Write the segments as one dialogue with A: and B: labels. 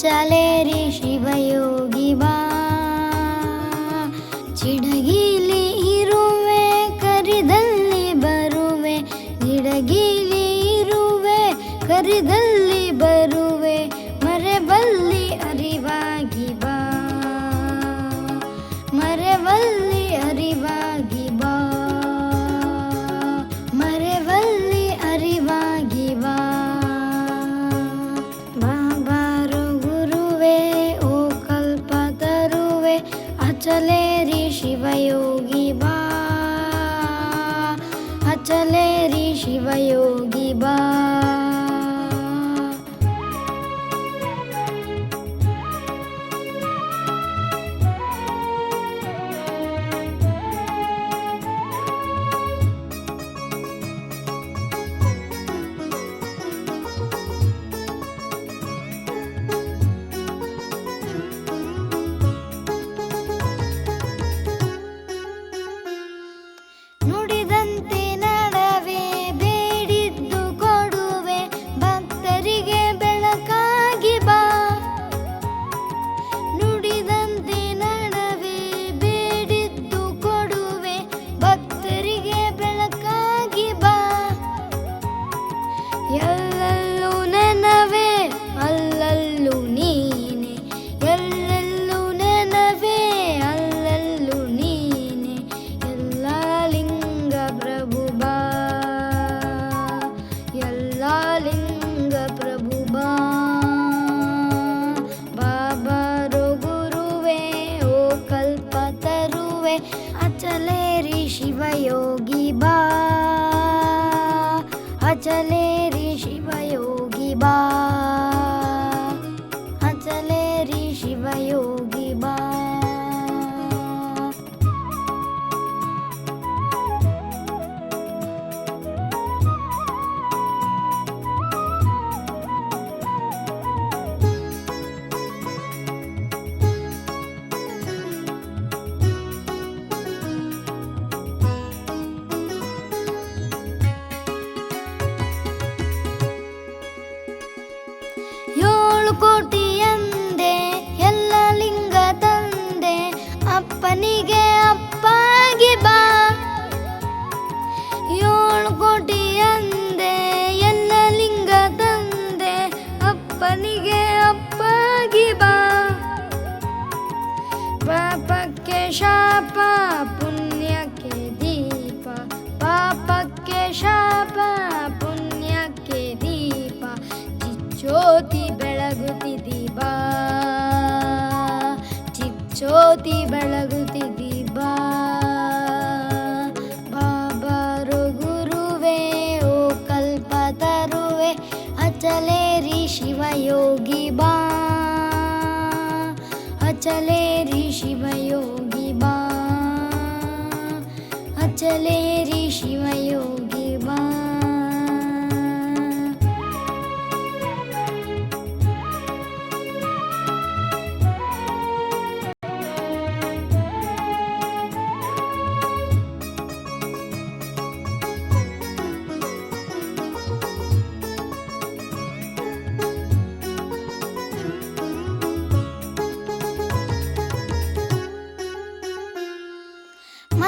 A: चलेरि शिवयोगि वा चिडगि ಏಳು ಕೋಟಿ ಎಂದೆ ಎಲ್ಲ ಲಿಂಗ ತಂದೆ ಅಪ್ಪನಿಗೆ ಬೆಳಗುತ್ತಿದಿ ಬಾ. ಬಾಬಾರು ಗುರುವೆ ಓ ಕಲ್ಪ ತರುವೆ ಅಚಲೇರಿ ಶಿವಯೋಗಿ ಬಾ. ಅಚಲೇರಿ ಶಿವಯೋಗಿ ಬಾ. ಅಚಲೇರಿ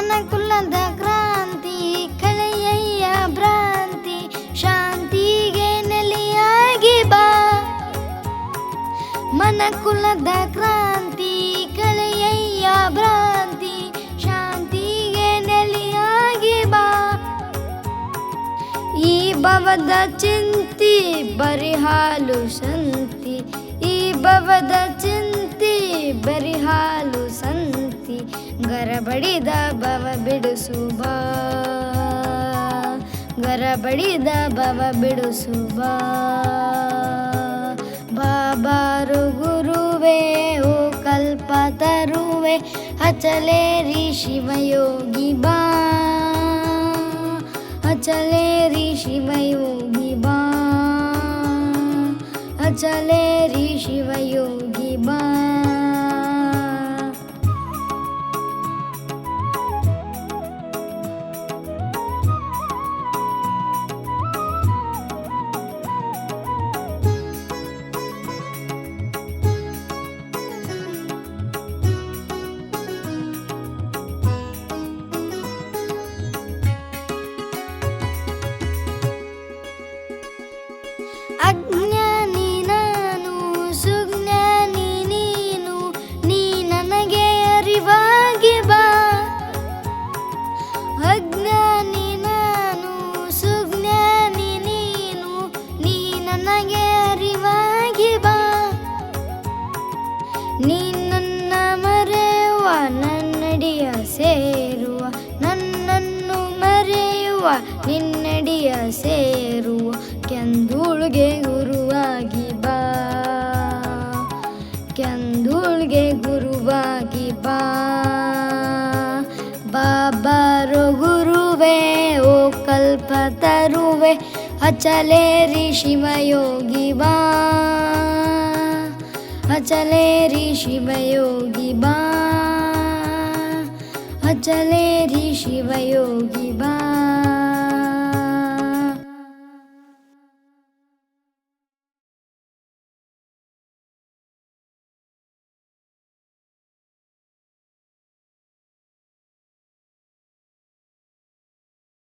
A: ಮನಕುಲದ ಕ್ರಾಂತಿ, ಕಳೆಯಯ್ಯ ಭ್ರಾಂತಿ, ಶಾಂತಿಗೆ ನೆಲೆಯಾಗಿ ಬಾ. ಮನಕುಲದ ಕ್ರಾಂತಿ, ಕಳೆಯಯ್ಯ ಭ್ರಾಂತಿ, ಶಾಂತಿಗೆ ನೆಲೆಯಾಗಿ ಬಾ. ಈ ಭವದ ಚಿಂತಿ ಬರಿಹಾಲು ಸಂತಿ, ಈ ಭವದ ಚಿಂತಿ ಬರಿಹಾಲು ಸಂತಿ. ಗರಬಡಿದ ಬವ ಬಿಡಿಸುವ ಗರಬಡಿದ ಬವ ಬಿಡಿಸುವ ಬಾಬಾರು ಗುರುವೇ ಓ ಕಲ್ಪ ತರುವೆ ಅಚಲೇರಿ ಶಿವಯೋಗಿ ಬಾ. ಅಚಲೇರಿ ಶಿವಯೋಗಿ ಬಾ. ಅಚಲೇರಿ ಶಿವಯೋಗಿ ಬಾ. ನೀ ನನ್ನ ಮರೆಯುವ, ನನ್ನಡಿಯ ಸೇರುವ, ನನ್ನನ್ನು ಮರೆಯುವ, ನಿನ್ನಡಿಯ ಸೇರುವ, ಕೆಂದುಳ್ಗೆ ಗುರುವಾಗಿ ಬಾ. ಕೆಂದುಳ್ಗೆ ಗುರುವಾಗಿ ಬಾ. ಬಾಬಾರೋ ಗುರುವೇ, ಓ ಕಲ್ಪ ತರುವೆ ಅಚಲೇರಿ ಶಿವಯೋಗಿ ಬಾ. चले रिषिवयोगिबा चले ऋषिवयोगिबा